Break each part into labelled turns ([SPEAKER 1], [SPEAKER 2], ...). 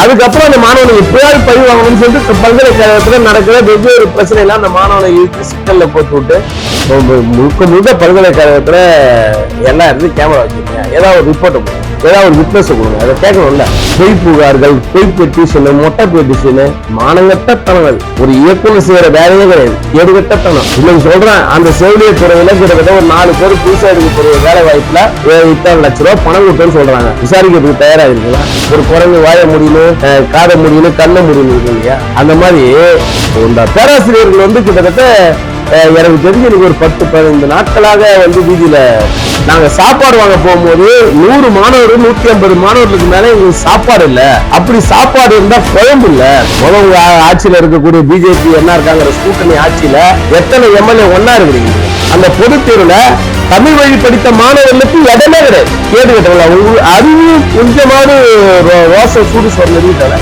[SPEAKER 1] அதுக்கப்புறம் அந்த மாணவனை எப்படியாவது பழி வாங்கணும்னு சொல்லிட்டு பல்கலைக்கழகத்துல நடக்கிற வெவ்வேறு பிரச்சனைலாம் அந்த மாணவனை இழுத்து சிக்கல்ல போட்டு விட்டு முழுக்க முழுக்க பல்கலைக்கழகத்துல எல்லாம் இருந்து கேமரா வச்சிருக்கீங்க ஏதாவது ஒரு ரிப்போர்ட் ஏதாவது ஒரு விட்னஸ் கொடுங்க. அதை கேட்கணும்ல. பொய் புகார்கள் பொய் பெட்டிஷனு மொட்டை பெட்டிஷனு மானங்கட்ட தனங்கள் ஒரு இயக்குனர் செய்யற வேலையே கிடையாது. ஏடுகட்ட தனம் இன்னைக்கு சொல்றேன் அந்த செவிலியர் துறையில கிட்டத்தட்ட ஒரு நாலு பேர் புதுசா எடுக்க வேலை வாய்ப்புல இத்தனை லட்ச ரூபாய் பணம் கொடுத்தோன்னு சொல்றாங்க. விசாரிக்கிறதுக்கு தயாரா இருக்கீங்களா ஒரு குரங்கு வாய முடியணும் காதை முடியணும் கண்ணை முடியணும் இல்லையா? அந்த மாதிரி இந்த பேராசிரியர்கள் வந்து கிட்டத்தட்ட எனக்கு தெரிஞ்சு எனக்கு ஒரு பத்து பதினைந்து நாட்களாக வந்து வீதியில நாங்க சாப்பாடு வாங்க போகும்போது நூறு மாணவர் நூத்தி ஐம்பது மாணவர்களுக்கு மேல எங்களுக்கு சாப்பாடு இல்ல. அப்படி சாப்பாடு இருந்தா குழம்பு இல்ல. முதல்ல ஆட்சியில இருக்கக்கூடிய பிஜேபி என்ன இருக்காங்கிற கூட்டணி ஆட்சியில எத்தனை எம்எல்ஏ ஒன்னா இருக்கிறீங்க? அந்த பொது தேர்வுல தமிழ் வழி படித்த மாணவர்களுக்கு இடமே கிடையாது. கேடு கேட்டவங்களா அதுவும் அறிவு கொஞ்சமாவது ரோ- ரோசம் சூடு சொன்ன வீட்டால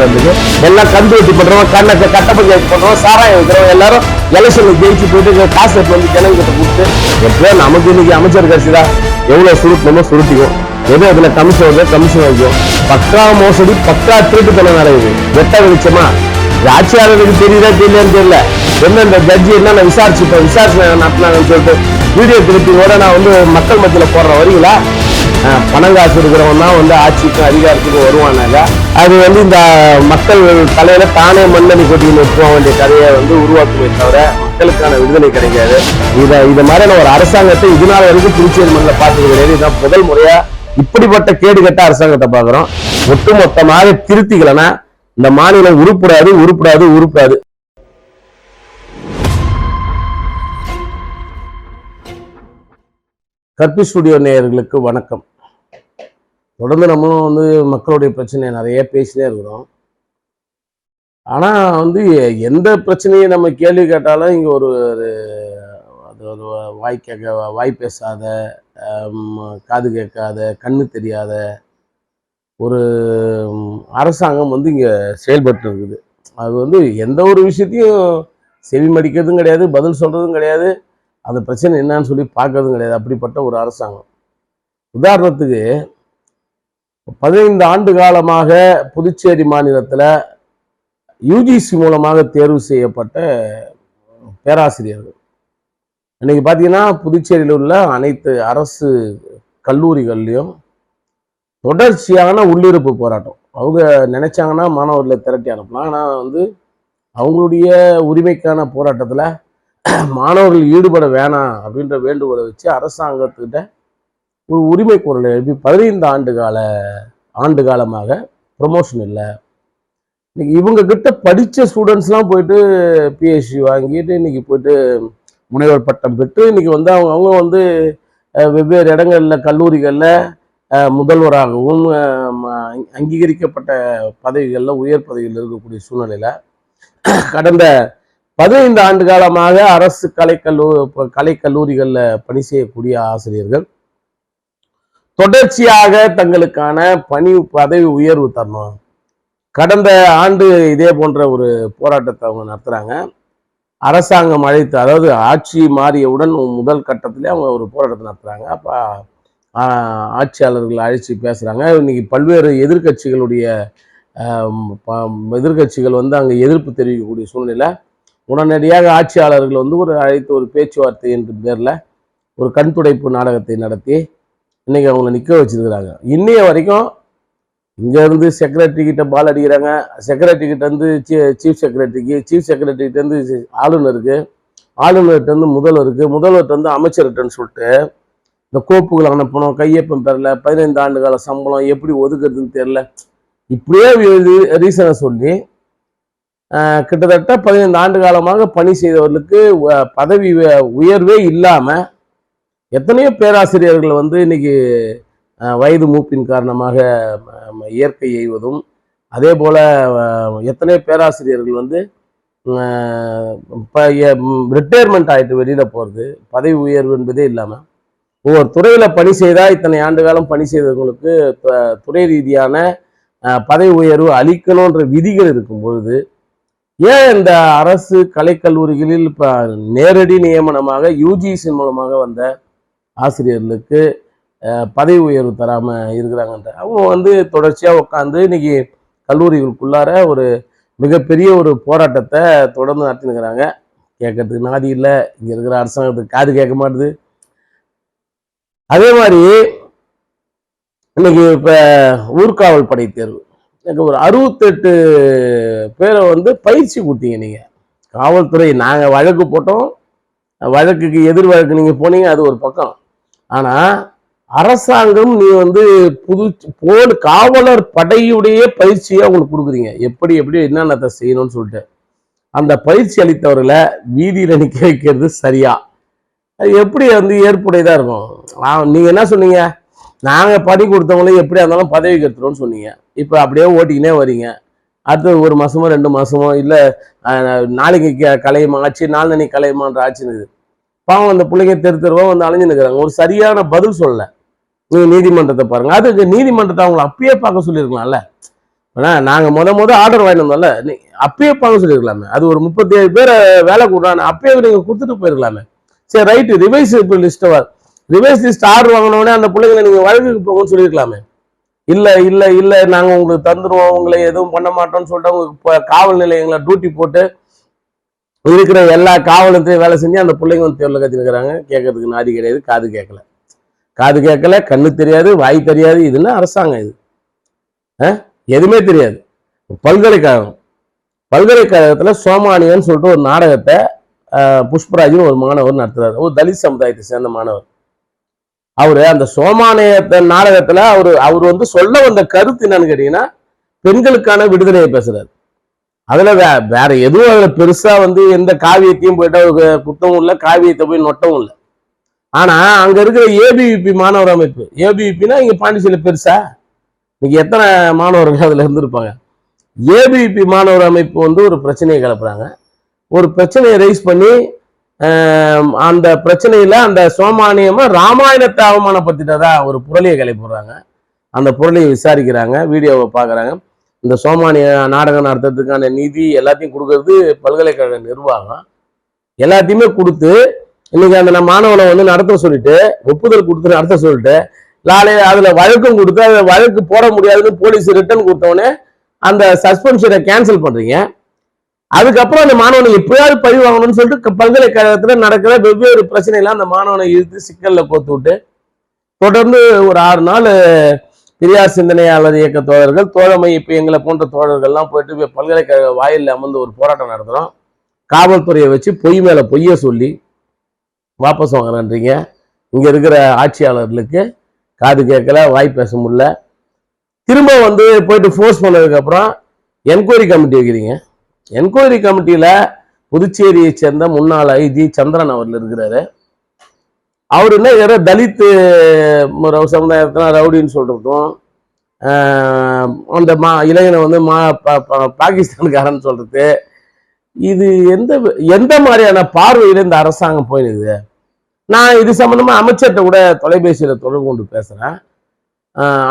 [SPEAKER 1] இருந்தது எல்லாம் கந்து வெட்டி பண்றோம் கண்ணத்தை கட்ட பஞ்சாயத்து சாராயம் வைக்கிறோம் எல்லாரும் எலெக்ஷன்ல ஜெயிச்சு போயிட்டு காசு எடுத்து வந்து ஜனங்கிட்ட கொடுத்து எப்போ நமக்கு இன்னைக்கு அமைச்சர் கட்சிதா எவ்வளவு சுருட்டணுமோ சுருட்டிக்கும். ஏதோ இதுல கமிஷன் கமிஷன் வைக்கும் பக்கா மோசடி பக்கா திருட்டுத்தனம் நடக்குது வெட்ட வெளிச்சமா? ஆட்சியாளர்களுக்கு ஆட்சியாளருக்கு தெரியுதா தெரியலன்னு தெரியல. என்ன இந்த ஜட்ஜி என்ன நான் விசாரிச்சுப்பேன். விசாரிச்சு நடத்தினாங்கன்னு சொல்லிட்டு வீடியோ திருப்பியோட நான் வந்து மக்கள் மத்தியில போடுற வரீங்களா அஹ் பணம் காசு இருக்கிறவன் தான் வந்து ஆட்சிக்கும் அதிகாரத்துக்கும் வருவானாங்க. அது வந்து இந்த மக்கள் தலையில தானே மண்ணணி கொட்டின்னு போக வேண்டிய கதையை வந்து உருவாக்குமே தவிர மக்களுக்கான விடுதலை கிடைக்காது. இதை இது மாதிரியான ஒரு அரசாங்கத்தை இது நாள் வரைக்கும் புதுச்சேரி மண்ணில் பார்த்தது கிடையாது. இதுதான் முதல் முறையா இப்படிப்பட்ட கேடுகட்ட அரசாங்கத்தை பார்க்குறோம். ஒட்டுமொத்தமாக திருத்திக்கலன்னா இந்த மாநிலம் உருப்படாது உருப்படாது உருப்படாது. கற்பி ஸ்டுடியோ நேயர்களுக்கு வணக்கம். தொடர்ந்து நம்மளும் வந்து மக்களுடைய பிரச்சனையை நிறைய பேசினே இருக்கிறோம். ஆனால் வந்து எந்த பிரச்சனையை நம்ம கேள்வி கேட்டாலும் இங்கே ஒரு ஒரு அது ஒரு வாய் கேட்க வாய் பேசாத காது கேட்காத கண்ணு தெரியாத ஒரு அரசாங்கம் வந்து இங்கே செயல்பட்டு இருக்குது. அது வந்து எந்த ஒரு விஷயத்தையும் செவி மடிக்கிறதும் கிடையாது பதில் சொல்கிறதும் கிடையாது. அந்த பிரச்சனை என்னன்னு சொல்லி பார்க்கறதும் கிடையாது. அப்படிப்பட்ட ஒரு அரசாங்கம். உதாரணத்துக்கு பதினைந்து ஆண்டு காலமாக புதுச்சேரி மாநிலத்தில் யூஜிசி மூலமாக தேர்வு செய்யப்பட்ட பேராசிரியர்கள். இன்னைக்கு பார்த்தீங்கன்னா புதுச்சேரியில் உள்ள அனைத்து அரசு கல்லூரிகள்லையும் தொடர்ச்சியான உள்ளிருப்பு போராட்டம். அவங்க நினைச்சாங்கன்னா மாணவர்களை திரட்டி அனுப்பலாம். ஆனால் வந்து அவங்களுடைய உரிமைக்கான போராட்டத்தில் மாணவர்கள் ஈடுபட வேணாம் அப்படின்ற வேண்டுகோளை வச்சு அரசாங்கத்துக்கிட்ட ஒரு உரிமை குரலை எழுப்பி பதினைந்து ஆண்டு கால ஆண்டு காலமாக ப்ரொமோஷன் இல்லை. இன்னைக்கு இவங்க கிட்ட படித்த ஸ்டூடெண்ட்ஸ்லாம் போயிட்டு பிஹெச்டி வாங்கிட்டு இன்னைக்கு போயிட்டு முனைவர் பட்டம் பெற்று இன்னைக்கு வந்து அவங்க அவங்க வந்து வெவ்வேறு இடங்களில் கல்லூரிகளில் முதல்வராகவும் அங்கீகரிக்கப்பட்ட பதவிகளில் உயர் பதவியில் இருக்கக்கூடிய சூழ்நிலையில் கடந்த பதினைந்து ஆண்டு காலமாக அரசு கலைக்கல்லூ கலைக்கல்லூரிகளில் பணி செய்யக்கூடிய ஆசிரியர்கள் தொடர்ச்சியாக தங்களுக்கான பணி பதவி உயர்வு தரணும். கடந்த ஆண்டு இதே போன்ற ஒரு போராட்டத்தை அவங்க நடத்துகிறாங்க அரசாங்கம் அழைத்து அதாவது ஆட்சி மாறியவுடன் முதல் கட்டத்திலே அவங்க ஒரு போராட்டத்தை நடத்துகிறாங்க அப்போ ஆட்சியாளர்கள் அழைச்சி பேசுகிறாங்க இன்னைக்கு பல்வேறு எதிர்க்கட்சிகளுடைய எதிர்கட்சிகள் வந்து அங்கே எதிர்ப்பு தெரிவிக்கக்கூடிய சூழ்நிலை உடனடியாக ஆட்சியாளர்கள் வந்து ஒரு அழைத்து ஒரு பேச்சுவார்த்தை என்ற பேரில் ஒரு கண் துடைப்பு நாடகத்தை நடத்தி இன்றைக்கி அவங்கள நிற்க வச்சிருக்கிறாங்க. இன்னைய வரைக்கும் இங்கேருந்து செக்ரட்டரி கிட்ட பால் அடிக்கிறாங்க. செக்ரட்டரி கிட்ட சீஃப் செக்ரட்டரிக்கு சீஃப் செக்ரட்டரி கிட்ட ஆளுநருக்கு ஆளுநர்கிட்டேருந்து முதல்வருக்கு முதல்வர்கிட்டருந்து அமைச்சர்கிட்டன்னு சொல்லிட்டு இந்த கோப்புகள் அனுப்பணும் கையொப்பம் பெறல பதினைந்து ஆண்டு கால சம்பளம் எப்படி ஒதுக்குறதுன்னு தெரில இப்படியே ரீசனை சொல்லி கிட்டத்தட்ட பதினைந்து ஆண்டு காலமாக பணி செய்தவர்களுக்கு பதவி உயர்வே இல்லாமல் எத்தனையோ பேராசிரியர்கள் வந்து இன்னைக்கு வயது மூப்பின் காரணமாக இயற்கை எய்வதும் அதே போல் எத்தனையோ பேராசிரியர்கள் வந்து ரிட்டையர்மெண்ட் ஆகிட்டு வெளியில் போகிறது பதவி உயர்வு என்பதே இல்லாமல் ஒவ்வொரு துறையில் பணி செய்தால் இத்தனை ஆண்டு காலம் பணி செய்தவங்களுக்கு துறை ரீதியான பதவி உயர்வு அளிக்கணுன்ற விதிகள் இருக்கும் பொழுது ஏன் இந்த அரசு கலைக்கல்லூரிகளில் இப்போ நேரடி நியமனமாக யூஜிசி மூலமாக வந்த ஆசிரியர்களுக்கு பதவி உயர்வு தராமல் இருக்கிறாங்கன்ற. அவங்க வந்து தொடர்ச்சியாக உட்காந்து இன்னைக்கு கல்லூரிகளுக்குள்ளார ஒரு மிகப்பெரிய ஒரு போராட்டத்தை தொடர்ந்து நடத்தினுக்கிறாங்க கேட்கறதுக்கு நாதி இல்லை. இங்கே இருக்கிற அரசாங்கத்துக்கு காது கேட்க மாட்டுது. அதே மாதிரி இன்னைக்கு இப்போ ஊர்காவல் படை தேர்வு. எனக்கு ஒரு அறுபத்தெட்டு பேரை வந்து பயிற்சி கொடுத்தீங்க நீங்கள் காவல்துறை நாங்கள் வழக்கு போட்டோம். வழக்குக்கு எதிர் வழக்கு நீங்கள் போனீங்க அது ஒரு பக்கம். ஆனால் அரசாங்கம் நீ வந்து புது போல் காவலர் படையுடைய பயிற்சியை உங்களுக்கு கொடுக்குறீங்க. எப்படி எப்படி என்னென்னத்தை செய்யணும்னு சொல்லிட்டு. அந்த பயிற்சி அளித்தவர்களை வீதியில் நிற்க வைக்கிறது சரியா? அது எப்படி வந்து ஏற்புடையதாக இருக்கும்? நீங்கள் என்ன சொன்னீங்க? நாங்கள் படி கொடுத்தவங்களும் எப்படியா இருந்தாலும் பதவிக்கு எடுத்துருவோம்னு சொன்னீங்க. இப்போ அப்படியே ஓட்டிக்கினே வரீங்க. அடுத்து ஒரு மாதமோ ரெண்டு மாதமோ இல்லை நாளைக்கு க- கலையுமா ஆச்சு நாளன்னைக்கு கலையுமான்ற ஆச்சுன்னு பாவம் அந்த பிள்ளைங்க தெரு தெருவாக வந்து அலைஞ்சு நிற்கிறாங்க ஒரு சரியான பதில் சொல்லலை. நீங்கள் நீதிமன்றத்தை பாருங்க. அதுக்கு நீதிமன்றத்தை அவங்கள அப்பயே பார்க்க சொல்லியிருக்கலாம்ல. ஆனால் நாங்கள் முத முத ஆர்டர் வாங்கிட்டு வந்தோம்ல. நீ- அப்பயே பார்க்க சொல்லியிருக்கலாமே. அது ஒரு முப்பத்தி ஏழு பேரை வேலை கொடுறான்னு அப்பயே நீங்கள் கொடுத்துட்டு போயிருக்கலாமே. சரி ரைட்டு ரிவைஸ் இப்போ லிஸ்ட்டை ரிவைஸ் ஸ்டார் ஆர்டர் வாங்கினோடனே அந்த பிள்ளைங்களை நீங்கள் வழக்குக்கு போகணும்னு சொல்லியிருக்கலாமே. இல்லை இல்லை இல்லை நாங்கள் உங்களுக்கு தந்துடுவோம் உங்களை எதுவும் பண்ண மாட்டோம்னு சொல்லிட்டு உங்களுக்கு காவல் நிலையங்களை டியூட்டி போட்டு இருக்கிற எல்லா காவலத்தையும் வேலை செஞ்சு அந்த பிள்ளைங்க வந்து தேர்வில் கத்திருக்கிறாங்க கேட்கறதுக்கு நாதி கிடையாது காது கேட்கல. காது கேட்கல கண்ணு தெரியாது வாய் தெரியாது இதுன்னா அரசாங்கம் இது? எதுவுமே தெரியாது. பல்கலைக்கழகம். பல்கலைக்கழகத்தில் சோமானியன் சொல்லிட்டு ஒரு நாடகத்தை புஷ்பராஜின்னு ஒரு மாணவர் நடத்துறாரு. ஒரு தலித் சமுதாயத்தை சேர்ந்த மாணவர். அவரு அந்த சோமானிய நாடகத்துல அவரு அவர் வந்து சொல்ல வந்த கருத்து என்னன்னு கேட்டீங்கன்னா பெண்களுக்கான விடுதலையை பேசுறாரு. அதுல வே வேற எதுவும் அதுல பெருசா வந்து எந்த காவியத்தையும் போயிட்டு அவருக்கு குத்தமும் இல்லை காவியத்தை போய் நொட்டவும் இல்லை. ஆனா அங்க இருக்கிற ஏபிவிபி மாணவர் அமைப்பு ஏபிவிபினா இங்க பாண்டிச்சேரியில பெருசா? இன்னைக்கு எத்தனை மாணவர்கள் அதுல இருந்திருப்பாங்க? ஏபிவிபி மாணவர் அமைப்பு வந்து ஒரு பிரச்சனையை கிளப்புறாங்க. ஒரு பிரச்சனையை ரைஸ் பண்ணி அந்த பிரச்சனையில அந்த சோமானியமா ராமாயணத்தை அவமானப்படுத்திட்டதா ஒரு புரளியை கிளப்பிடுறாங்க அந்த புரளியை விசாரிக்கிறாங்க வீடியோவை பார்க்குறாங்க. இந்த சோமானிய நாடகம் நடத்துறதுக்கான நிதி எல்லாத்தையும் கொடுக்கறது பல்கலைக்கழக நிர்வாகம். எல்லாத்தையுமே கொடுத்து இன்னைக்கு அந்த மாணவனை வந்து நடத்த சொல்லிட்டு ஒப்புதல் கொடுத்து நடத்த சொல்லிட்டு லாலே அதுல வழக்கும் கொடுத்து அதுல வழக்கு போட முடியாதுன்னு போலீஸ் ரிட்டர்ன் கொடுத்தவொடனே அந்த சஸ்பென்ஷனை கேன்சல் பண்றீங்க. அதுக்கப்புறம் அந்த மாணவனை எப்படியாவது பழி வாங்கணும்னு சொல்லிட்டு பல்கலைக்கழகத்துல நடக்கிற வெவ்வேறு பிரச்சனைலாம் அந்த மாணவனை இழுத்து சிக்கல்ல கோத்து விட்டு தொடர்ந்து ஒரு ஆறு நாள் பெரியார் சிந்தனையாளர் இயக்க தோழர்கள் தோழமை இப்ப எங்களை போன்ற தோழர்கள்லாம் போயிட்டு பல்கலைக்கழக வாயில் அமர்ந்து ஒரு போராட்டம் நடத்துறோம். காவல்துறையை வச்சு பொய் மேல பொய்ய சொல்லி வாபஸ் வாங்குறேன்றீங்க. இங்க இருக்கிற ஆட்சியாளர்களுக்கு காது கேட்கல வாய் பேச முடியல. திரும்ப வந்து போயிட்டு ஃபோர்ஸ் பண்ணதுக்கு அப்புறம் என்கொயரி கமிட்டி வைக்கிறீங்க. என்கொயரி கமிட்டியில புதுச்சேரியை சேர்ந்த முன்னாள் ஐஜி சந்திரன் அவர்கள் இருக்கிறாரு. அவர் என்ன யாரோ தலித் ஒரு சமுதாயத்தில் ரவுடின்னு சொல்றதும் அந்த மா இளைஞனை வந்து மா பா- பா- சொல்றது. இது எந்த எந்த மாதிரியான பார்வையில இந்த அரசாங்கம் போயிடுது நான் இது சம்பந்தமா அமைச்சர்கிட்ட கூட தொலைபேசியில தொடர்பு கொண்டு பேசுறேன்.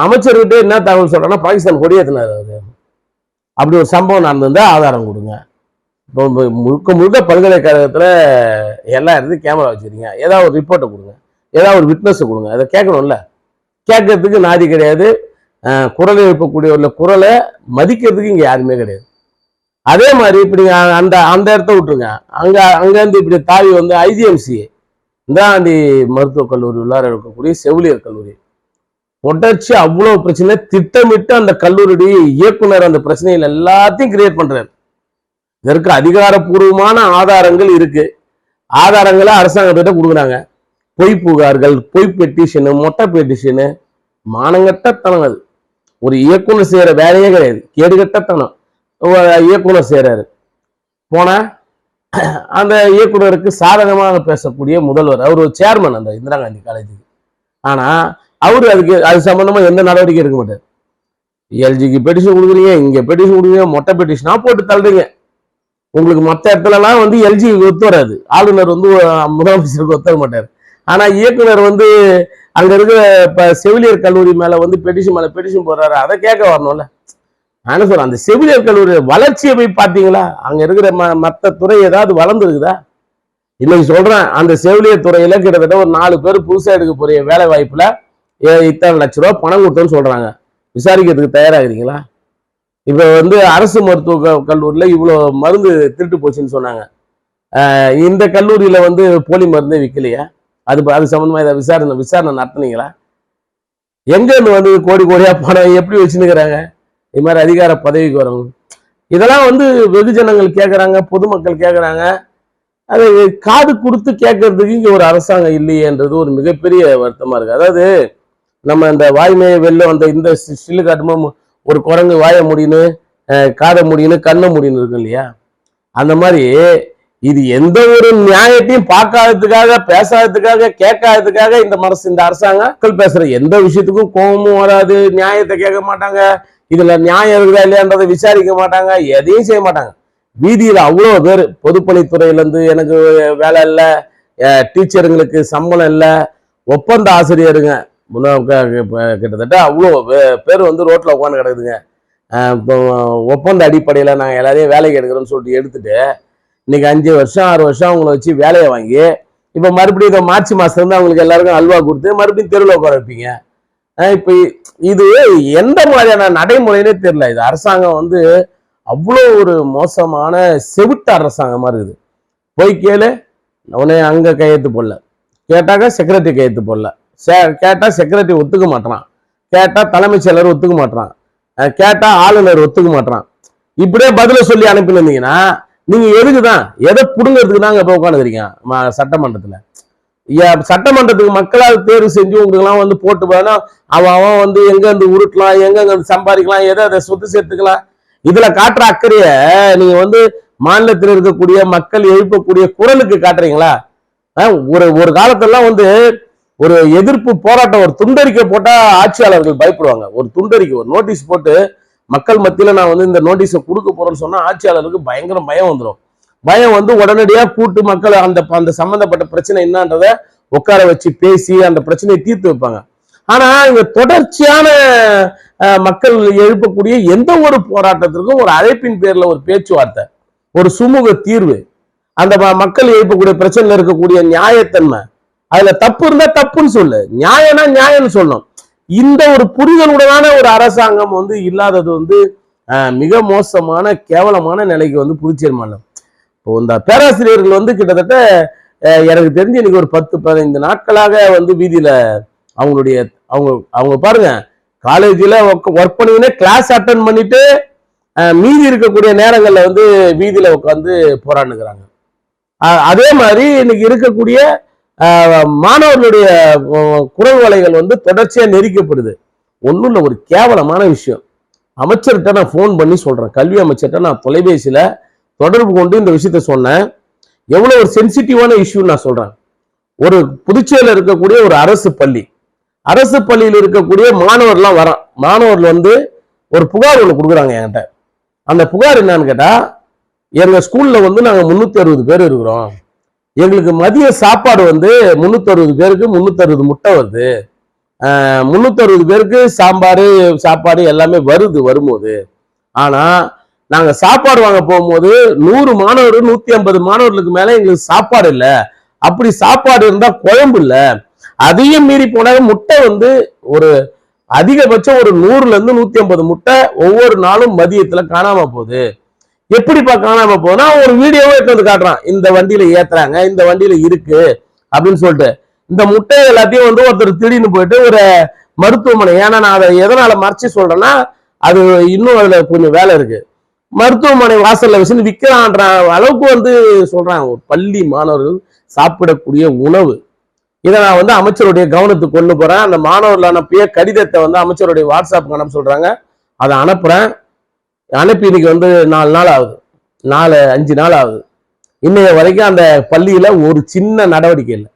[SPEAKER 1] அமைச்சர்கிட்ட என்ன தகவல் சொல்றேன்னா பாகிஸ்தான் கொடியேற்றினார் அவர். அப்படி ஒரு சம்பவம் நடந்திருந்தால் ஆதாரம் கொடுங்க. இப்போ முழுக்க முழுக்க பல்கலைக்கழகத்தில் எல்லா இருந்து கேமரா வச்சுருங்க ஏதாவது ஒரு ரிப்போர்ட்டை கொடுங்க. ஏதாவது ஒரு விட்னஸை கொடுங்க. அதை கேட்கணும்ல. கேட்கறதுக்கு நாதி கிடையாது. குரலை எழுப்பக்கூடிய உள்ள குரலை மதிக்கிறதுக்கு இங்கே யாருமே கிடையாது. அதே மாதிரி இப்படி அந்த அந்த இடத்த விட்டுருங்க. அங்கே அங்கேருந்து இப்படி தாவி வந்து ஐஜிஎம்சி இந்தாண்டி மருத்துவக் கல்லூரி உள்ளார இருக்கக்கூடிய செவிலியர் கல்லூரி. தொடர்ச்சி அவ்வளவு பிரச்சனை திட்டமிட்டு அந்த கல்லூரியுடைய இயக்குனர் அந்த பிரச்சனைகள் எல்லாத்தையும் கிரியேட் பண்றாரு. இதற்கு அதிகாரப்பூர்வமான ஆதாரங்கள் இருக்கு. ஆதாரங்களை அரசாங்கத்திட்ட கொடுக்குறாங்க. பொய் புகார்கள் பொய் பெட்டிஷனு மொட்டை பெட்டிஷனு மானங்கட்டத்தனம் அது. ஒரு இயக்குனர் செய்யற வேலையே கிடையாது. கேடுகட்டத்தனம். இயக்குனர் செய்யறாரு. போன அந்த இயக்குனருக்கு சாதகமாக பேசக்கூடிய முதல்வர் அவர் ஒரு சேர்மன் அந்த இந்திரா காந்தி காலேஜுக்கு. ஆனா அவரு அதுக்கு அது சம்மந்தமாக எந்த நடவடிக்கை எடுக்க மாட்டார். எல்ஜிக்கு பெட்டிஷன் கொடுக்குறீங்க இங்க பெட்டிஷன் கொடுக்குறீங்க மொட்டை பெட்டிஷனா போட்டு தள்ளுறீங்க. உங்களுக்கு மற்ற இடத்துலலாம் வந்து எல்ஜி ஒத்து வராது. ஆளுநர் வந்து அஹ், முதலமைச்சருக்கு ஒத்துவர மாட்டார். ஆனா இயக்குனர் வந்து அங்க இருக்கிற இப்ப செவிலியர் கல்லூரி மேல வந்து பெட்டிஷன் மேல பெட்டிஷன் போடுறாரு. அதை கேட்க வரணும்ல. நான் என்ன சொல்றேன் அந்த செவிலியர் கல்லூரி வளர்ச்சியை போய் பார்த்தீங்களா? அங்க இருக்கிற ம மற்ற துறை ஏதாவது வளர்ந்துருக்குதா? இன்னைக்கு சொல்றேன் அந்த செவிலியர் துறையில கிட்டத்தட்ட ஒரு நாலு பேர் புதுசாக எடுக்க போறிய வேலை வாய்ப்புல ஏ, இத்தனை லட்ச ரூபா பணம் கொடுத்தோன்னு சொல்கிறாங்க விசாரிக்கிறதுக்கு தயாராகிறீங்களா? இப்போ வந்து அரசு மருத்துவ க- இவ்வளோ மருந்து திருட்டு போச்சுன்னு சொன்னாங்க. இந்த கல்லூரியில் வந்து போலி மருந்தே விற்கலையா அது அது சம்மந்தமாக இதை விசாரணை விசாரணை நடத்துனீங்களா? எங்கேருந்து வந்து கோடி கோடியாக பணம் எப்படி வச்சுன்னுக்குறாங்க? இது மாதிரி அதிகார பதவிக்கு வரவங்க. இதெல்லாம் வந்து வெகுஜனங்கள் கேட்குறாங்க பொதுமக்கள் கேட்குறாங்க அது காது கொடுத்து கேட்கறதுக்கு இங்கே ஒரு அரசாங்கம் இல்லையேன்றது ஒரு மிகப்பெரிய வருத்தமாக இருக்கு. அதாவது நம்ம இந்த வாய்மையை வெளில வந்த இந்த சில்லு காட்டுமோ ஒரு குரங்கு வாயை முடின்னு காதை முடின்னு கண்ணை முடின்னு இருக்கும் இல்லையா? அந்த மாதிரி இது எந்த ஒரு நியாயத்தையும் பார்க்காததுக்காக பேசாததுக்காக கேட்காததுக்காக இந்த மனசு இந்த அரசாங்கம் பேசுற எந்த விஷயத்துக்கும் கோபமும் வராது நியாயத்தை கேட்க மாட்டாங்க இதுல நியாயம் இருக்குதா இல்லையான்றதை விசாரிக்க மாட்டாங்க எதையும் செய்ய மாட்டாங்க. வீதியில அவ்வளோ பேர் பொதுப்பணித்துறையிலேருந்து எனக்கு வேலை இல்லை டீச்சருங்களுக்கு சம்பளம் இல்லை ஒப்பந்த ஆசிரியருங்க முன்ன கிட்டத்தட்ட அவ்வளோ பேர் வந்து ரோட்டில் உட்காந்து கிடக்குதுங்க. இப்போ ஒப்பந்த அடிப்படையில் நாங்கள் எல்லாரையும் வேலைக்கு எடுக்கிறோம்னு சொல்லிட்டு எடுத்துட்டு இன்றைக்கி அஞ்சு வருஷம் ஆறு வருஷம் அவங்கள வச்சு வேலையை வாங்கி இப்போ மறுபடியும் இந்த மார்ச் மாதத்துலேருந்து அவங்களுக்கு எல்லாருக்கும் அல்வா கொடுத்து மறுபடியும் தெருவில் உட்கார வைப்பீங்க. இப்போ இது எந்த மாதிரியான நடைமுறைனே தெரில இது அரசாங்கம் வந்து அவ்வளோ ஒரு மோசமான செவிட்டு மாதிரி இருக்குது. போய் கேளு உடனே அங்கே கையெழுத்து போடல. கேட்டாக்கா செக்ரட்டரி கையெழுத்து போடல. கேட்டால் கேட்டா செக்ரட்டரி ஒத்துக்க மாட்டான் கேட்டா தலைமைச் செயலர் ஒத்துக்க மாட்டான் கேட்டால் கேட்டா ஆளுநர் ஒத்துக்க மாட்டான் இப்படியே பதில சொல்லி அனுப்பியிருந்தீங்கன்னா நீங்க எதுக்கு தான் எதை பிடுங்கிறதுக்கு தாங்க இப்போ உட்காந்துக்கிறீங்க சட்டமன்றத்துல? ஏ- சட்டமன்றத்துக்கு மக்களால் தேர்வு செஞ்சு உங்களுக்குலாம் வந்து போட்டு போனா அவன் அவன் வந்து எங்கேருந்து உருட்டலாம் எங்கெங்க வந்து சம்பாதிக்கலாம் எதை அதை சொத்து சேர்த்துக்கலாம். இதுல காட்டுற அக்கறையை நீங்கள் வந்து மாநிலத்தில் இருக்கக்கூடிய மக்கள் எழுப்பக்கூடிய குரலுக்கு காட்டுறீங்களா? ஒரு ஒரு காலத்தெல்லாம் வந்து ஒரு எதிர்ப்பு போராட்டம் ஒரு துண்டறிக்கை போட்டா ஆட்சியாளர்கள் பயப்படுவாங்க. ஒரு துண்டறிக்கை ஒரு நோட்டீஸ் போட்டு மக்கள் மத்தியில நான் வந்து இந்த நோட்டீஸை கொடுக்க போறேன்னு சொன்னா ஆட்சியாளருக்கு பயங்கர பயம் வந்துடும் பயம் வந்து உடனடியா கூட்டு மக்கள் அந்த அந்த சம்பந்தப்பட்ட பிரச்சனை என்னன்றத உட்கார வச்சு பேசி அந்த பிரச்சனையை தீர்த்து வைப்பாங்க. ஆனா இங்க தொடர்ச்சியான மக்கள் எழுப்பக்கூடிய எந்த ஒரு போராட்டத்திற்கும் ஒரு அழைப்பின் பேர்ல ஒரு பேச்சுவார்த்தை ஒரு சுமூக தீர்வு அந்த ம- மக்கள் எழுப்பக்கூடிய பிரச்சனையில் இருக்கக்கூடிய நியாயத்தன்மை அதுல தப்பு இருந்தா தப்புன்னு சொல்லு. நியாயம்னா நியாயம்னு சொல்லணும். இந்த ஒரு புரிதலுடனான ஒரு அரசாங்கம் வந்து இல்லாதது வந்து மிக மோசமான கேவலமான நிலைக்கு வந்து புதுச்சேரி மாநிலம். இப்போ இந்த பேராசிரியர்கள் வந்து கிட்டத்தட்ட எனக்கு தெரிஞ்சு இன்னைக்கு ஒரு பத்து பதினைந்து நாட்களாக வந்து வீதியில அவங்களுடைய அவங்க அவங்க பாருங்க காலேஜில் ஒர்க் பண்ணிக்கினே கிளாஸ் அட்டன் பண்ணிட்டு மீதி இருக்கக்கூடிய நேரங்களில் வந்து வீதியில் உட்காந்து போராடுகிறாங்க அதே மாதிரி இன்னைக்கு இருக்கக்கூடிய மாணவர்களுடைய குரல் வலைகள் வந்து தொடர்ச்சியாக நெரிக்கப்படுது. ஒன்றும் இல்லை ஒரு கேவலமான விஷயம். அமைச்சர்கிட்ட நான் ஃபோன் பண்ணி சொல்கிறேன் கல்வி அமைச்சர்கிட்ட நான் தொலைபேசியில் தொடர்பு கொண்டு இந்த விஷயத்த சொன்னேன். எவ்வளோ ஒரு சென்சிட்டிவான இஷ்யூன்னு நான் சொல்கிறேன் ஒரு புதுச்சேரியில் இருக்கக்கூடிய ஒரு அரசு பள்ளி. அரசு பள்ளியில் இருக்கக்கூடிய மாணவர்லாம் வரான். மாணவர்கள் வந்து ஒரு புகார் ஒன்று கொடுக்குறாங்க என்கிட்ட. அந்த புகார் என்னன்னு கேட்டால் எங்கள் ஸ்கூலில் வந்து நாங்கள் முந்நூற்றி அறுபது பேர் இருக்கிறோம். எங்களுக்கு மதிய சாப்பாடு வந்து முந்நூற்றறுபது பேருக்கு முந்நூற்றறுபது முட்டை வருது. முந்நூற்றறுபது பேருக்கு சாம்பார் சாப்பாடு எல்லாமே வருது வரும்போது. ஆனால் நாங்கள் சாப்பாடு வாங்க போகும்போது நூறு மாணவர் நூற்றி ஐம்பது மாணவர்களுக்கு மேலே எங்களுக்கு சாப்பாடு இல்லை. அப்படி சாப்பாடு இருந்தால் குழம்பு இல்லை. அதையும் மீறி போனாங்க முட்டை வந்து ஒரு அதிகபட்சம் ஒரு நூறுலேருந்து நூற்றி ஐம்பது முட்டை ஒவ்வொரு நாளும் மதியத்தில் காணாமல் போகுது. எப்படிப்பா காணாம போனா ஒரு வீடியோவே எடுத்து வந்து காட்டுறான். இந்த வண்டியில ஏத்துறாங்க இந்த வண்டியில இருக்கு அப்படின்னு சொல்லிட்டு. இந்த முட்டை எல்லாத்தையும் வந்து ஒருத்தர் திடீர்னு போயிட்டு ஒரு மருத்துவமனை ஏன்னா நான் அதை எதனால மறைச்சு சொல்றேன்னா அது இன்னும் அதுல கொஞ்சம் வேலை இருக்கு. மருத்துவமனை வாசல்ல வச்சு விற்கிறான்ற அளவுக்கு வந்து சொல்றாங்க. ஒரு பள்ளி மாணவர்கள் சாப்பிடக்கூடிய உணவு. இதை நான் வந்து அமைச்சருடைய கவனத்துக்கு கொண்டு போறேன். அந்த மாணவர்கள் அனுப்பிய கடிதத்தை வந்து அமைச்சருடைய வாட்ஸ்அப்புக்கு அனுப்ப சொல்றாங்க. அதை அனுப்புறேன். அனுப்பி இன்னைக்கு வந்து நாலு நாள் ஆகுது. நாலு அஞ்சு நாள் ஆகுது. இன்னைய வரைக்கும் அந்த பள்ளியில் ஒரு சின்ன நடவடிக்கை இல்லை.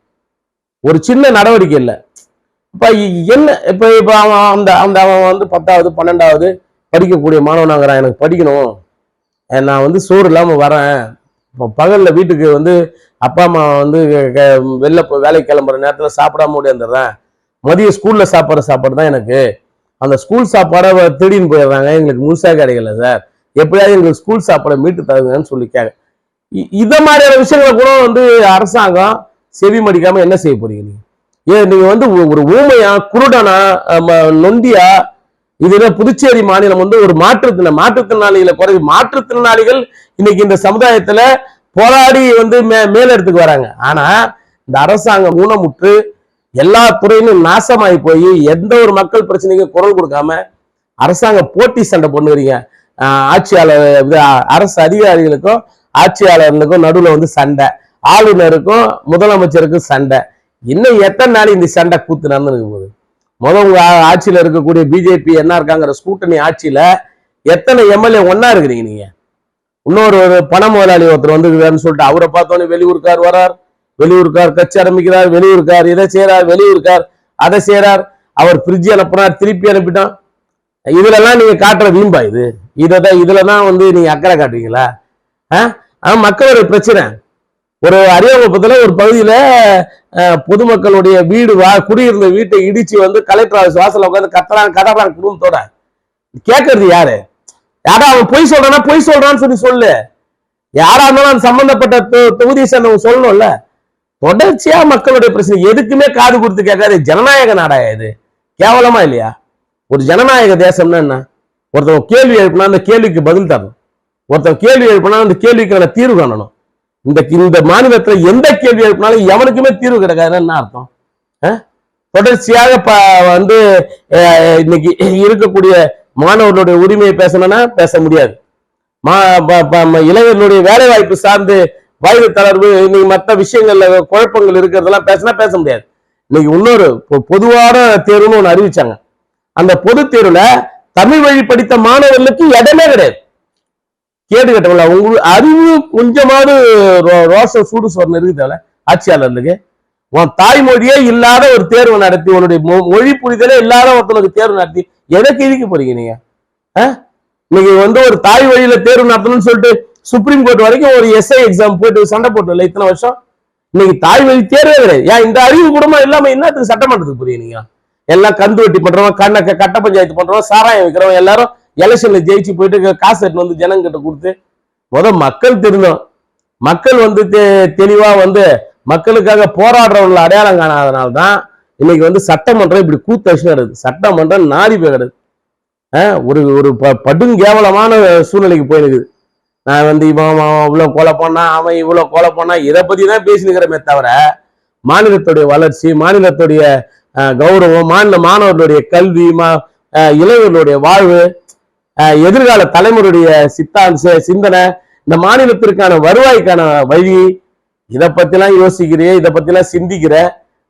[SPEAKER 1] ஒரு சின்ன நடவடிக்கை இல்லை. இப்போ என்ன இப்போ இப்போ அவன் அந்த அந்த அவன் வந்து பத்தாவது பன்னெண்டாவது படிக்கக்கூடிய மாணவனாங்கிறான் எனக்கு படிக்கணும். நான் வந்து சோறு இல்லாமல் வரேன். இப்போ பகலில் வீட்டுக்கு வந்து அப்பா அம்மா வந்து க- வெளில வேலைக்கு கிளம்புற நேரத்தில் சாப்பிடாம முடியாந்துடுறேன் மதியம் ஸ்கூலில் சாப்பிட்ற சாப்பாடு தான் எனக்கு. அந்த ஸ்கூல் சாப்பாடை வ- திருடின்னு போயிடுறாங்க. எங்களுக்கு முழுசாக கிடைக்கல சார் எப்படியாவது எங்களுக்கு ஸ்கூல் சாப்பாடை மீட்டு தருங்கன்னு சொல்லி கேட்க இ- மாதிரியான விஷயங்களை கூட வந்து அரசாங்கம் செவி மடிக்காம என்ன செய்ய போறீங்க நீங்க? ஏன் நீங்க வந்து ஒரு ஊமையா குருடனா நொந்தியா நொண்டியா இதுல புதுச்சேரி மாநிலம் வந்து ஒரு மாற்றுத்தின மாற்றுத்திறனாளிகளை குறை மாற்றுத்திறனாளிகள் இன்னைக்கு இந்த சமுதாயத்துல போராடி வந்து மே மேலிடத்துக்கு வராங்க. ஆனா இந்த அரசாங்கம் ஊனமுற்று எல்லா துறையிலும் நாசமாயி போய் எந்த ஒரு மக்கள் பிரச்சனைக்கும் குரல் கொடுக்காம அரசாங்க போட்டி சண்டை பண்ணுறீங்க ஆட்சியாளர் அரசு அதிகாரிகளுக்கும் ஆட்சியாளர்களுக்கும் நடுவில் வந்து சண்டை. ஆளுநருக்கும் முதலமைச்சருக்கும் சண்டை. இன்னும் எத்தனை நாள் இந்த சண்டை கூத்து நடந்துருக்கு போகுது முதல் உங்க ஆட்சியில் இருக்கக்கூடிய பிஜேபி என்ன இருக்காங்கிற கூட்டணி ஆட்சியில எத்தனை எம்எல்ஏ ஒன்னா இருக்கிறீங்க நீங்க? இன்னொரு ஒரு பண முதலாளி ஒருத்தர் வந்துருக்காருன்னு சொல்லிட்டு அவரை பார்த்தோன்னே வெளியூருக்கார் வரார் வெளியூருக்கார் கட்சி ஆரம்பிக்கிறார் வெளியூருக்கார் இதை செய்யறார் வெளியூருக்கார் அதை செய்யறார் அவர் ஃப்ரிட்ஜ் அனுப்பினார் திருப்பி அனுப்பிட்டான். இதுலலாம் நீங்க காட்டுற வீம்பா இது? இதை தான் இதுல தான் வந்து நீங்க அக்கறை காட்டுவீங்களா? ஆ? ஆ மக்களுடைய பிரச்சனை. ஒரு அரியாங்குப்பத்துல ஒரு பகுதியில பொதுமக்களுடைய வீடு வா குடியிருந்த வீட்டை இடிச்சு வந்து கலெக்டர் ஆஃபீஸ் வாசல்ல உட்காந்து கத்துறான் கதறான் குடும்பத்தோட. கேட்கறது யாரு? யாரா அவன் பொய் சொல்றானா? பொய் சொல்றான்னு சொல்லி சொல்லு. யாரா இருந்தாலும் அந்த சம்பந்தப்பட்ட தொ- தொகுதியை சேர்ந்தவங்க சொல்லணும்ல. தொடர்ச்சியா மக்களுடைய பிரச்சனை. எதுக்குமே காது கொடுத்து கேட்காது. ஜனநாயக நாடா இது? கேவலமா இல்லையா? ஒரு ஜனநாயக தேசம்னா என்ன? ஒருத்தவங்க கேள்வி எழுப்பினா அந்த கேள்விக்கு பதில் தரணும். ஒருத்தன் கேள்வி எழுப்பினா அந்த கேள்விக்கான தீர்வு காணணும். இந்த இந்த மாநிலத்துல எந்த கேள்வி எழுப்பினாலும் எவனுக்குமே தீர்வு கிடைக்காதுன்னு என்ன அர்த்தம்? தொடர்ச்சியாக ப வந்து இன்னைக்கு இருக்கக்கூடிய மாணவர்களுடைய உரிமையை பேசணும்னா பேச முடியாது. மா இளைஞர்களுடைய வேலை வாய்ப்பு சார்ந்து வயது தளர்வு இன்னைக்கு மற்ற விஷயங்கள்ல குழப்பங்கள் இருக்கிறதெல்லாம் பேசினா பேச முடியாது. இன்னைக்கு இன்னொரு பொ- பொதுவான தேர்வுன்னு ஒன்று அறிவிச்சாங்க. அந்த பொது தேர்வுல தமிழ் வழி படித்த மாணவர்களுக்கு இடமே கிடையாது. கேடு கேட்டவங்கள உங்களுக்கு அறிவு கொஞ்சமாவது ரோ- ரோச சூடு சொன்ன இருக்குதுல்ல ஆட்சியாளர்களுக்கு. உன் தாய்மொழியே இல்லாத ஒரு தேர்வு நடத்தி உன்னுடைய மொ- மொழி புரிதலே இல்லாத ஒருத்தனுக்கு தேர்வு நடத்தி எதற்கு இழுக்க போறீங்க நீங்க? ஆ? வந்து ஒரு தாய் வழியில தேர்வு நடத்தணும்னு சொல்லிட்டு சுப்ரீம் கோர்ட் வரைக்கும் ஒரு எஸ்ஐ எக்ஸாம் போயிட்டு சண்டை போட்டு இத்தனை வருஷம். இன்னைக்கு தாய் வழி தேர்வே கிடையாது. ஏன் இந்த அறிவு கூடமா இல்லாம என்னத்துக்கு சட்டமன்றத்துக்கு புரியுங்க நீங்க? எல்லாம் கந்து வெட்டி பண்றவன் கண்ணக்க கட்ட பஞ்சாயத்து பண்றவன் சாராயம் வைக்கிறவன் எல்லாரும் எலெக்ஷன்ல ஜெயிச்சு போயிட்டு காசு எடுத்து வந்து ஜனங்கிட்ட கொடுத்து முத மக்கள் திருந்தோம். மக்கள் வந்து தெ- தெளிவா வந்து மக்களுக்காக போராடுறவங்களை அடையாளம் காணாதனால தான் இன்னைக்கு வந்து சட்டமன்றம் இப்படி கூத்தரிச்சு நடக்குது சட்டமன்றம் நாரி போய் கிடக்குது ஒரு ஒரு ப- படுங்கேவலமான சூழ்நிலைக்கு போயிருக்குது நான் வந்து இவன் அவன் இவ்வளோ கொலை பண்ணான் அவன் இவ்வளோ கொலை பண்ணான் இதை பற்றி தான் பேசினுக்கிறமே தவிர மாநிலத்துடைய வளர்ச்சி மாநிலத்துடைய கௌரவம் மாநில மாணவர்களுடைய கல்வி மா இளைஞர்களுடைய வாழ்வு எதிர்கால தலைமுறையுடைய சித்தாந்த சிந்தனை இந்த மாநிலத்திற்கான வருவாய்க்கான வழி இதை பற்றிலாம் யோசிக்கிறிய இதை பற்றிலாம் சிந்திக்கிற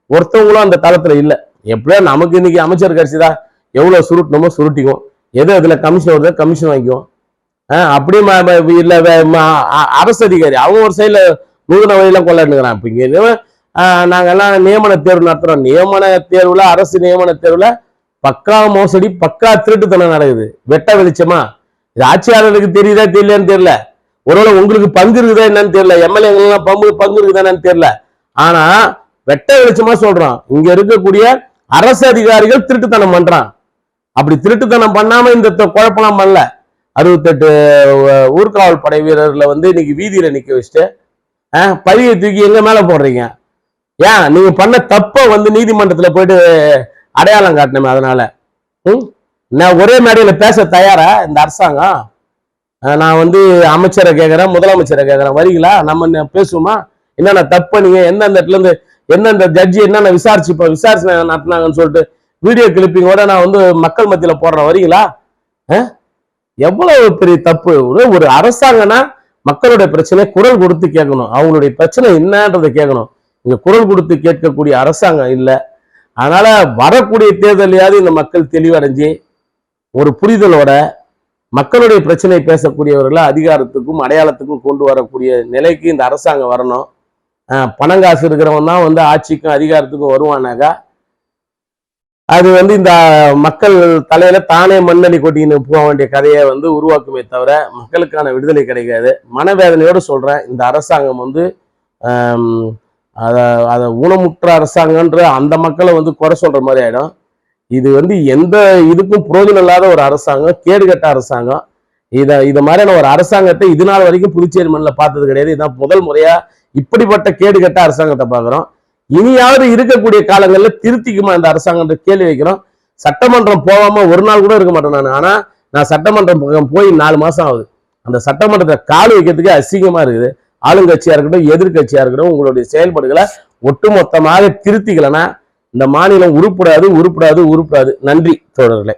[SPEAKER 1] ஒருத்தவங்களும் அந்த தளத்தில் இல்லை. எப்படியோ நமக்கு இன்னைக்கு அமைச்சர் கட்சி தான் எவ்வளோ சுருட்டணுமோ சுருட்டிக்கும். எது அதில் கமிஷன் வருதோ கமிஷன் வாங்கிக்கும். அப்படியே இல்லை வே- அ- அரசு அதிகாரி அவங்க ஒரு சைடில் நூதன வழியெல்லாம் கொள்ளாடுங்கிறான் இப்போ இங்கே நாங்கள் எல்லாம் நியமன தேர்வு நடத்துகிறோம் நியமன தேர்வில் அரசு நியமன தேர்வில் பக்கா மோசடி பக்கா திருட்டுத்தனம் நடக்குது. வெட்ட வெளிச்சமா? இது ஆட்சியாளருக்கு தெரியுதா தெரியலன்னு தெரியல. ஒருவேளை உங்களுக்கு பங்கு இருக்குதா என்னன்னு தெரியல. எம்எல்ஏங்கெல்லாம் பங்கு பங்கு இருக்குதா என்னன்னு தெரியல. ஆனா வெட்ட வெளிச்சமா சொல்றோம் இங்க இருக்கக்கூடிய அரசு அதிகாரிகள் திருட்டுத்தனம் பண்றான். அப்படி திருட்டுத்தனம் பண்ணாம இந்த குழப்பம்லாம் பண்ணல. அறுபத்தெட்டு ஊர்காவல் படை வீரர்களை வந்து இன்னைக்கு வீதியில நிக்க வச்சுட்டு அஹ், பழியை தூக்கி எங்க மேல போடுறீங்க? ஏன்? நீங்க பண்ண தப்ப வந்து நீதிமன்றத்துல போயிட்டு அடையாளம் காட்டணுமே அதனால. ம்? நான் ஒரே மேடையில பேச தயாரா இந்த அரசாங்கம்? நான் வந்து அமைச்சரை கேட்கறேன் முதலமைச்சரை கேட்கறேன் வரீங்களா? நம்ம பேசுவோமா? என்னென்ன தப்பு நீங்க எந்தெந்த இடத்துல இருந்து எந்தெந்த ஜட்ஜி என்னென்ன விசாரிச்சு இப்போ விசாரிச்சு நடத்தினாங்கன்னு சொல்லிட்டு வீடியோ கிளிப்பிங்கோட நான் வந்து மக்கள் மத்தியில போடுறேன். வரீங்களா? ஆ? எவ்வளவு பெரிய தப்பு? ஒரு ஒரு அரசாங்கம்னா மக்களுடைய பிரச்சனை குரல் கொடுத்து கேட்கணும். அவங்களுடைய பிரச்சனை என்னன்றதை கேட்கணும். இங்க குரல் கொடுத்து கேட்கக்கூடிய அரசாங்கம் இல்லை. அதனால வரக்கூடிய தேர்தலையாவது இந்த மக்கள் தெளிவடைஞ்சு ஒரு புரிதலோட மக்களுடைய பிரச்சனை பேசக்கூடியவர்களை அதிகாரத்துக்கும் அடையாளத்துக்கும் கொண்டு வரக்கூடிய நிலைக்கு இந்த அரசாங்கம் வரணும். பணங்காசு இருக்கிறவன் தான் வந்து ஆட்சிக்கும் அதிகாரத்துக்கும் வருவானாக்கா அது வந்து இந்த மக்கள் தலையில தானே மண்ணடி கொட்டின்னு போக வேண்டிய கதையை வந்து உருவாக்குமே தவிர மக்களுக்கான விடுதலை கிடைக்காது. மனவேதனையோடு சொல்றேன் இந்த அரசாங்கம் வந்து அதை அதை ஊனமுற்ற அரசாங்கன்ற அந்த மக்களை வந்து குறை சொல்ற மாதிரி ஆயிடும். இது வந்து எந்த இதுக்கும் புரோஜனம் இல்லாத ஒரு அரசாங்கம் கேடுகட்ட அரசாங்கம். இதை இது மாதிரியான ஒரு அரசாங்கத்தை இது நாள் வரைக்கும் புதுச்சேரி மண்ணில் பார்த்தது கிடையாது. இதான் முதல் முறையா இப்படிப்பட்ட கேடுகட்ட அரசாங்கத்தை பார்க்குறோம். இனியாவது இருக்கக்கூடிய காலங்களில் திருத்திக்குமா இந்த அரசாங்கம் கேள்வி வைக்கிறோம். சட்டமன்றம் போகாம ஒரு நாள் கூட இருக்க மாட்டேன் நான். ஆனா நான் சட்டமன்றம் பக்கம் போய் நாலு மாசம் ஆகுது. அந்த சட்டமன்றத்தை கால் வைக்கிறதுக்கு அசிங்கமா இருக்குது. ஆளுங்கட்சியா இருக்கட்டும் எதிர்க்கட்சியா இருக்கட்டும் உங்களுடைய செயல்பாடுகளை ஒட்டுமொத்தமாக திருத்திக்கலைன்னா இந்த மாநிலம் உருப்படாது உருப்படாது உருப்படாது. நன்றி தோழர்களே.